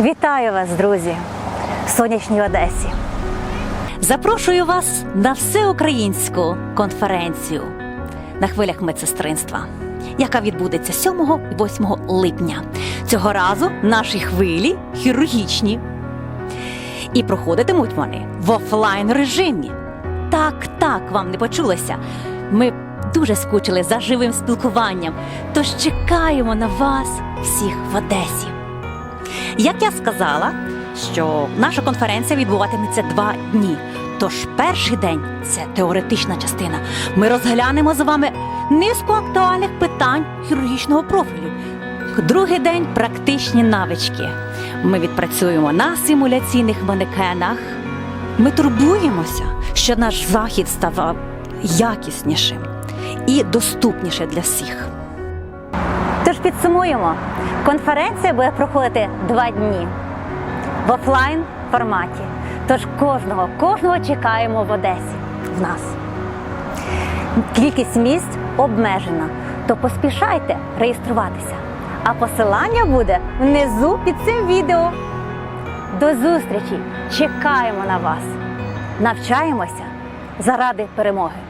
Вітаю вас, друзі, в сонячній Одесі. Запрошую вас на всеукраїнську конференцію на хвилях медсестринства, яка відбудеться 7 і 8 липня. Цього разу наші хвилі хірургічні. І проходитимуть вони в офлайн режимі. Так, так, вам не почулося. Ми дуже скучили за живим спілкуванням, тож чекаємо на вас всіх в Одесі. Як я сказала, що наша конференція відбуватиметься два дні. Тож перший день це теоретична частина. Ми розглянемо з вами низку актуальних питань хірургічного профілю. Другий день практичні навички. Ми відпрацюємо на симуляційних манекенах. Ми турбуємося, що наш захід ставав якіснішим і доступніше для всіх. Підсумуємо, конференція буде проходити два дні в офлайн форматі. Тож кожного, кожного чекаємо в Одесі в нас. Кількість місць обмежена, то поспішайте реєструватися. А посилання буде внизу під цим відео. До зустрічі! Чекаємо на вас! Навчаємося заради перемоги!